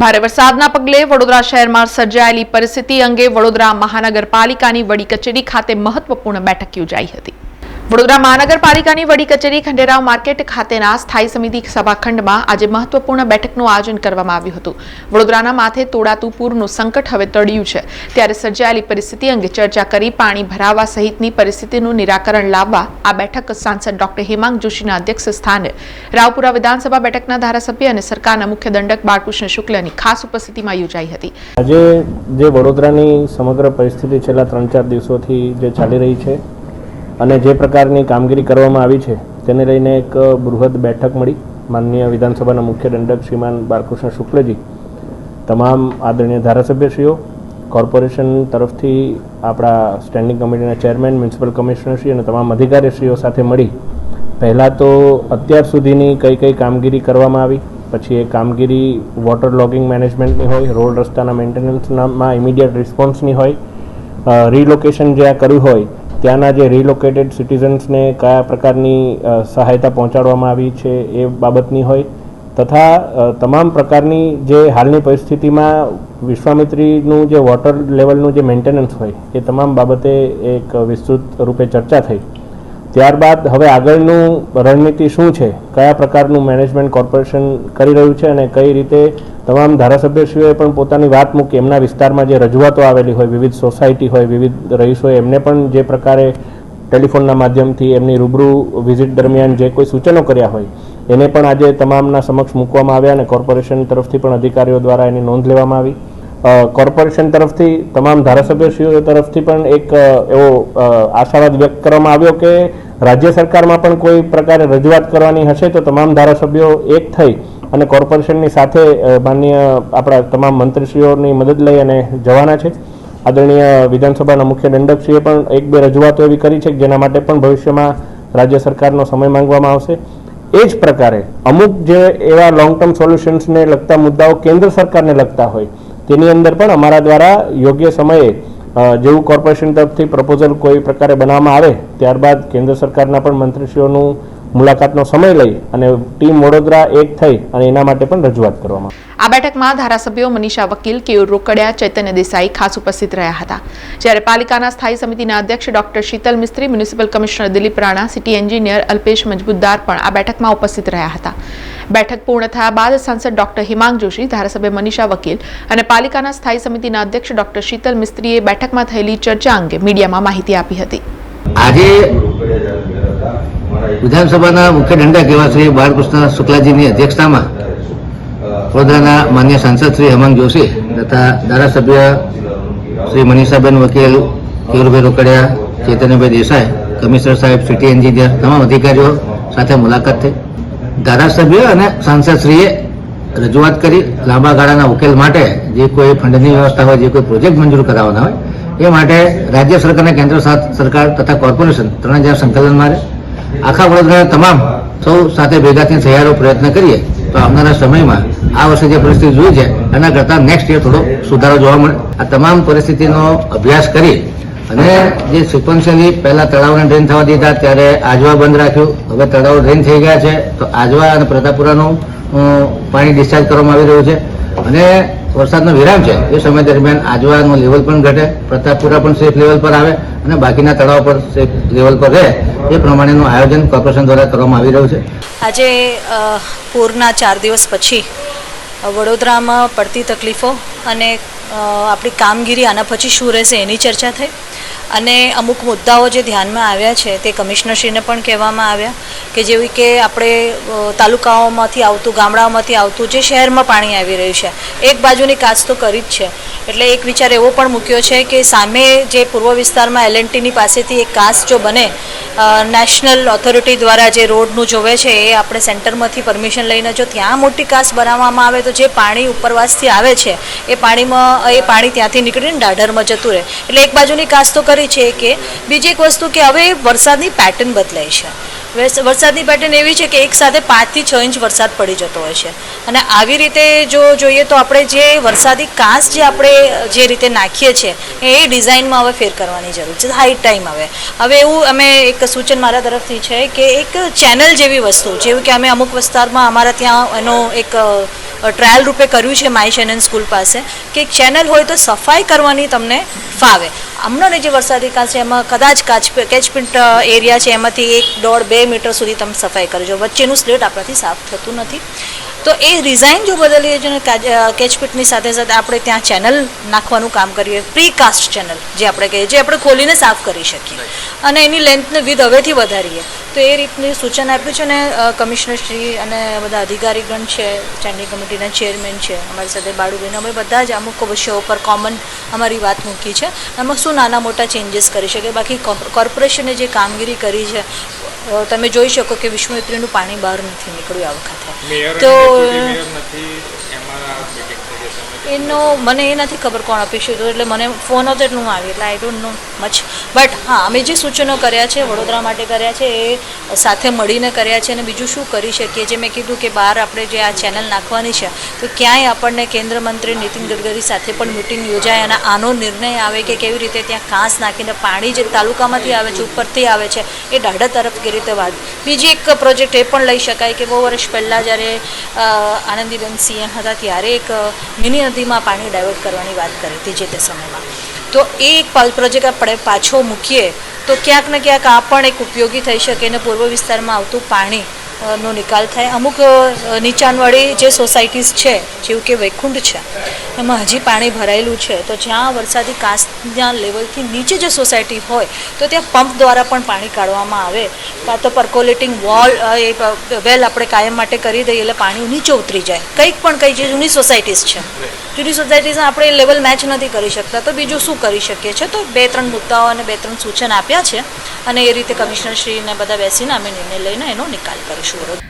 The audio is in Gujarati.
ભારે વરસાદના પગલે વડોદરા શહેરમાં સર્જાયેલી પરિસ્થિતિ અંગે વડોદરા મહાનગરપાલિકાની વડી કચેરી ખાતે મહત્વપૂર્ણ બેઠક યોજાઈ હતી. વડોદરા મહાનગરપાલિકાની વડી કચેરી ખંડેરાવ માર્કેટ ખાતેના સ્થાયી સમિતિ સભાખંડમાં આજે મહત્વપૂર્ણ બેઠકનું આયોજન કરવામાં આવ્યું હતું. વડોદરાના માથે તોડાતું પૂરનું સંકટ હવે તળ્યું છે. ત્યારે સર્જાયેલી પરિસ્થિતિ અંગે ચર્ચા કરી પાણી ભરાવા સહિતની પરિસ્થિતિનું નિરાકરણ લાવવા આ બેઠક સાંસદ ડોક્ટર હેમાંગ જોશીના અધ્યક્ષ સ્થાને રાવપુરા વિધાનસભા બેઠકના ધારાસભ્ય અને સરકારના મુખ્ય દંડક બાળકૃષ્ણ શુક્લની ખાસ ઉપસ્થિતિમાં યોજાઈ હતી. આજે જે વડોદરાની સમગ્ર પરિસ્થિતિ છેલ્લા ત્રણ ચાર દિવસોથી જે ચાલી રહી છે અને જે પ્રકારની કામગીરી કરવામાં આવી છે, તેને લઈને એક બૃહદ બેઠક મળી. માનનીય વિધાનસભાના મુખ્ય દંડક શ્રીમાન બાલકૃષ્ણ શુક્લજી, તમામ આદરણીય ધારાસભ્યશ્રીઓ, કોર્પોરેશન તરફથી આપણા સ્ટેન્ડિંગ કમિટીના ચેરમેન, મ્યુનિસિપલ કમિશનરશ્રી અને તમામ અધિકારીશ્રીઓ સાથે મળી. પહેલાં તો અત્યાર સુધીની કઈ કઈ કામગીરી કરવામાં આવી? પછી એ કામગીરી વોટર લોગિંગ મેનેજમેન્ટની હોય, રોડ રસ્તાના મેન્ટેનન્સનામાં ઇમિડિયેટ રિસ્પોન્સની હોય રીલોકેશન જ્યાં કર્યું હોય ત્યાંના જે રિલોકેટેડ સિટીઝન્સને કયા પ્રકારની સહાયતા પહોંચાડવામાં આવી છે એ બાબતની હોય, તથા તમામ પ્રકારની જે હાલની પરિસ્થિતિમાં વિશ્વામિત્રીનું જે વોટર લેવલનું જે મેન્ટેનન્સ હોય, એ તમામ બાબતે એક વિસ્તૃત રૂપે ચર્ચા થઈ. ત્યારબાદ હવે આગળનું રણનીતિ શું છે, કયા પ્રકારનું મેનેજમેન્ટ કોર્પોરેશન કરી રહ્યું છે અને કઈ રીતે તમામ ધારાસભ્યશ્રીઓએ પણ પોતાની વાત મૂકી. એમના વિસ્તારમાં જે રજૂઆતો આવેલી હોય, વિવિધ સોસાયટી હોય, વિવિધ રહીશોએ એમને પણ જે પ્રકારે ટેલિફોનના માધ્યમથી એમની રૂબરૂ વિઝિટ દરમિયાન જે કોઈ સૂચનો કર્યા હોય, એને પણ આજે તમામના સમક્ષ મૂકવામાં આવ્યા અને કોર્પોરેશન તરફથી પણ અધિકારીઓ દ્વારા એની નોંધ લેવામાં આવી. કોર્પોરેશન તરફથી તમામ ધારાસભ્યશ્રીઓ તરફથી પણ એક એવો આશાવાદ વ્યક્ત કરવામાં આવ્યો કે રાજ્ય સરકારમાં પણ કોઈ પ્રકારે રજૂઆત કરવાની હશે તો તમામ ધારાસભ્યો એક થઈ અને કોર્પોરેશનની સાથે માન્ય આપણા તમામ મંત્રીશ્રીઓની મદદ લઈ અને જવાના છે. આદરણીય વિધાનસભાના મુખ્ય દંડકશ્રીએ પણ એક બે રજૂઆતો એવી કરી છે જેના માટે પણ ભવિષ્યમાં રાજ્ય સરકારનો સમય માંગવામાં આવશે. એ જ પ્રકારે અમુક જે એવા લોંગ ટર્મ સોલ્યુશન્સને લગતા મુદ્દાઓ કેન્દ્ર સરકારને લગતા હોય, તેની અંદર પણ અમારા દ્વારા યોગ્ય સમયે જેવું કોર્પોરેશન તરફથી પ્રપોઝલ કોઈ પ્રકારે બનાવવામાં આવે, ત્યારબાદ કેન્દ્ર સરકારના પણ મંત્રીશ્રીઓનું મુલાકાતનો સમય લઈ અને ટીમ વડોદરા એક થઈ અને એના માટે પણ રજૂઆત કરવામાં આ બેઠકમાં ધારાસભ્યો મનીષા વકીલ કેયુર રોકડિયા ચૈતન્ય દેસાઈ ખાસ ઉપસ્થિત રહ્યા હતા. જ્યારે પાલિકાના સ્થાયી સમિતિના અધ્યક્ષ doctor Sheetal Mistry municipal commissioner Dilip Rana city engineer Alpesh Majbutdar પણ આ બેઠકમાં ઉપસ્થિત રહ્યા હતા. બેઠક પૂર્ણ થયા બાદ સાંસદ ડોક્ટર હિમાંગ જોશી ધારાસભ્ય મનીષા વકીલ અને પાલિકાના સ્થાયી સમિતિના અધ્યક્ષ ડોક્ટર શીતલ મિસ્ત્રીએ બેઠકમાં થયેલી ચર્ચા અંગે મીડિયામાં માહિતી આપી હતી. આજે વિધાનસભાના મુખ્ય ડંડા કેવા શ્રી બાળકૃષ્ણ શુક્લાજીની અધ્યક્ષતામાં વડોદરાના માન્ય સાંસદ શ્રી હેમંત જોશી તથા ધારાસભ્ય શ્રી મનીષાબેન વકીલ કેયુરભાઈ રોકડિયા ચેતન્યભાઈ દેસાઈ, કમિશનર સાહેબ, સિટી એન્જિનિયર તમામ અધિકારીઓ સાથે મુલાકાત થઈ. ધારાસભ્ય અને સાંસદશ્રીએ રજૂઆત કરી લાંબા ગાળાના ઉકેલ માટે જે કોઈ ફંડની વ્યવસ્થા હોય, જે કોઈ પ્રોજેક્ટ મંજૂર કરાવવાના હોય એ માટે રાજ્ય સરકાર અને કેન્દ્ર સરકાર તથા કોર્પોરેશન ત્રણ હજાર સંકલનમાં આખા વડોદરાના તમામ સૌ સાથે ભેગા થઈને સહિયારો પ્રયત્ન કરીએ તો આવનારા સમયમાં આ વર્ષે જે પરિસ્થિતિ જોઈ છે, એના કરતાં નેક્સ્ટ યર થોડો સુધારો જોવા મળે. આ તમામ પરિસ્થિતિનો અભ્યાસ કરી અને જે સિક્વન્શિયલી પહેલા તળાવને ડ્રેન થવા દીધા, ત્યારે આજવા બંધ રાખ્યું. હવે તળાવ ડ્રેન થઈ ગયા છે, તો આજવા અને પ્રતાપુરાનું પાણી ડિસ્ચાર્જ કરવામાં આવી રહ્યું છે. અને વરસાદનો વિરામ છે. એ સમય દરમિયાન આજવાનું લેવલ પણ ઘટે, પ્રતાપપુરા પણ સેફ લેવલ પર આવે અને બાકીના તળાવ પર સેફ લેવલ પર રહે. એ પ્રમાણેનું આયોજન કોર્પોરેશન દ્વારા કરવામાં આવી રહ્યું છે. આજે પૂરના ચાર દિવસ પછી વડોદરામાં પડતી તકલીફો અને આપણી કામગીરી આના પછી શું રહેશે એની ચર્ચા થઈ. અને અમુક મુદ્દાઓ જે ધ્યાનમાં આવ્યા છે તે કમિશનરશ્રીને પણ કહેવામાં આવ્યા કે જેવી કે આપણે તાલુકાઓમાંથી આવતું, ગામડાઓમાંથી આવતું જે શહેરમાં પાણી આવી રહ્યું છે, એક બાજુની કાચ તો કરી જ છે. એટલે એક વિચાર એવો પણ મૂક્યો છે કે સામે જે પૂર્વ વિસ્તારમાં એલએનટીની પાસેથી એક કાચ જો બને નેશનલ ઓથોરિટી દ્વારા જે રોડનું જોવે છે એ આપણે સેન્ટરમાંથી પરમિશન લઈને જો ત્યાં મોટી કાચ બનાવવામાં આવે તો જે પાણી ઉપરવાસથી આવે છે એ પાણીમાં, એ પાણી ત્યાંથી નીકળીને દાઢરમાં જતું રહે. એટલે એક બાજુની કાસ તો કરી છે કે બીજી એક વસ્તુ કે હવે વરસાદની પેટર્ન બદલાય છે. વરસાદની પેટર્ન એવી છે કે એક સાથે પાંચથી છ ઇંચ વરસાદ પડી જતો હોય છે. અને આવી રીતે જો જોઈએ તો આપણે જે વરસાદી કાંસ જે આપણે, જે રીતે નાખીએ છીએ, એ ડિઝાઇનમાં હવે ફેર કરવાની જરૂર છે. હાઈ ટાઈમ હવે. હવે એવું અમે એક સૂચન મારા તરફથી છે કે એક ચેનલ જેવી વસ્તુ, જેવું કે અમે અમુક વિસ્તારમાં અમારા ત્યાં એનો એક ટ્રાયલ રૂપે કર્યું છે માય ચેનલ સ્કૂલ પાસે, કે ચેનલ હોય તો સફાઈ કરવાની તમને ફાવે. હમણાં જે વરસાદી કાચ છે, એમાં કદાચ કાચ કેચપિન્ટ એરિયા છે, એમાંથી એક દોઢ બે મીટર સુધી તમે સફાઈ કરજો. વચ્ચેનું સ્લેટ આપણાથી સાફ થતું નથી. તો એ ડિઝાઇન જો બદલીએ છે કેચપીટની સાથે સાથે આપણે ત્યાં ચેનલ નાખવાનું કામ કરીએ પ્રી કાસ્ટ ચેનલ જે આપણે કહીએ જે આપણે ખોલીને સાફ કરી શકીએ. અને એની લેન્થને વિધ હવેથી વધારીએ. તો એ રીતની સૂચન આપ્યું છે ને કમિશનર શ્રી અને બધા અધિકારીગણ છે સ્ટેન્ડિંગ કમિટીના ચેરમેન છે અમારી સાથે બાળુબેન અમે બધા જ અમુક વિષયો પર કોમન અમારી વાત મૂકી છે. એમાં શું નાના મોટા ચેન્જીસ કરી શકે બાકી કોર્પોરેશને જે કામગીરી કરી છે તમે જોઈ શકો કે વિશ્વમિત્રીનું પાણી બહાર નથી નીકળ્યું આ વખતે. તો એનો, મને એ નથી ખબર કોણ અપેક્ષિત હતું એટલે મને ફોન હતો એટલે આવી, એટલે I don't know much but હા, અમે જે સૂચનો કર્યા છે, વડોદરા માટે કર્યા છે, એ સાથે મળીને કર્યા છે અને બીજું શું કરી શકીએ? જે મેં કીધું કે બહાર આપણે જે આ ચેનલ નાખવાની છે, તો ક્યાંય આપણને કેન્દ્ર મંત્રી નીતિન ગડકરી સાથે પણ મિટિંગ યોજાય અને આનો નિર્ણય આવે કે કેવી રીતે ત્યાં ઘાસ નાખીને પાણી જે તાલુકામાંથી આવે છે, ઉપરથી આવે છે, એ દાઢા તરફ કેવી રીતે વાત બીજી એક પ્રોજેક્ટ એ પણ લઈ શકાય કે બહુ વર્ષ પહેલાં જ્યારે આનંદીબેન સીએમ હતા ત્યારે એક મિની નદીમાં પાણી ડાયવર્ટ કરવાની વાત કરી હતી જે તે સમયમાં. તો એ એક પ્રોજેક્ટ આપણે પાછો મૂકીએ, તો ક્યાંક ને ક્યાંક આ પણ એક ઉપયોગી થઈ શકે અને પૂર્વ વિસ્તારમાં આવતું પાણી નો નિકાલ થાય. અમુક નીચાણવાળી જે સોસાયટીઝ છે, જેવું કે વૈકુંઠ છે એમાં હજી પાણી ભરાયેલું છે. તો જ્યાં વરસાદી કાંસના લેવલથી નીચે જે સોસાયટી હોય, તો ત્યાં પંપ દ્વારા પણ પાણી કાઢવામાં આવે. કાં તો પર્કોલેટિંગ વોલ એ વેલ આપણે કાયમ માટે કરી દઈએ એટલે પાણી નીચે ઉતરી જાય. કંઈક પણ કઈ જે જૂની સોસાયટીઝ છે. જૂની સોસાયટીઝમાં આપણે લેવલ મેચ નથી કરી શકતા. તો બીજું શું કરી શકીએ છીએ? તો બે ત્રણ મુદ્દાઓ અને બે ત્રણ સૂચન આપ્યા છે. અને એ રીતે કમિશનરશ્રીને બધા બેસીને અમે નિર્ણય લઈને એનો નિકાલ કરીશું.